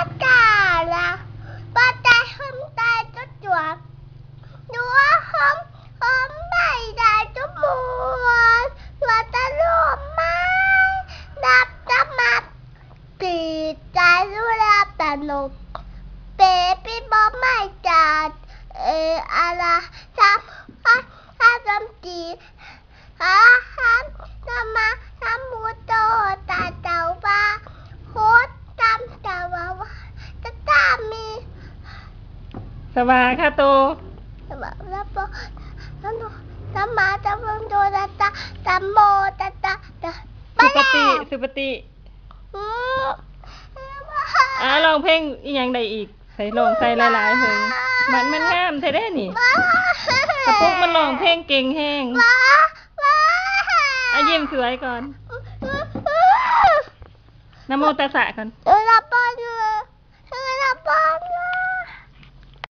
ป้าตาละป้าตาทำตาจุดจวบหนูว่าหอมหอมไม่ได้จุดมวนว่าตาลูกไม้ดับจะมาปีใจรู้รับตลกเปปี้บอไม่จัดเอออะไรทำถ้าถ้าทำจีอาหารทำมาทำหมูโตตาเต่าบ้าโคตรตามเต่าว่าตาตามี สวาค่ะโตแบบแล้วพอแล้วหนูทำมาทำลงโดตาตาตาโมตาตาตาสุปฏิสุปฏิอืมอ่าลองเพลงอีหยังได้อีก ใส่ลองใส่หลายๆเพลงมันมันงามแท้ได้นี่ว้ากระปุกมันร้องเพลงเก่งแฮงว้าว้าอะยิ้มสวยก่อนนะโมตัสสะก่อน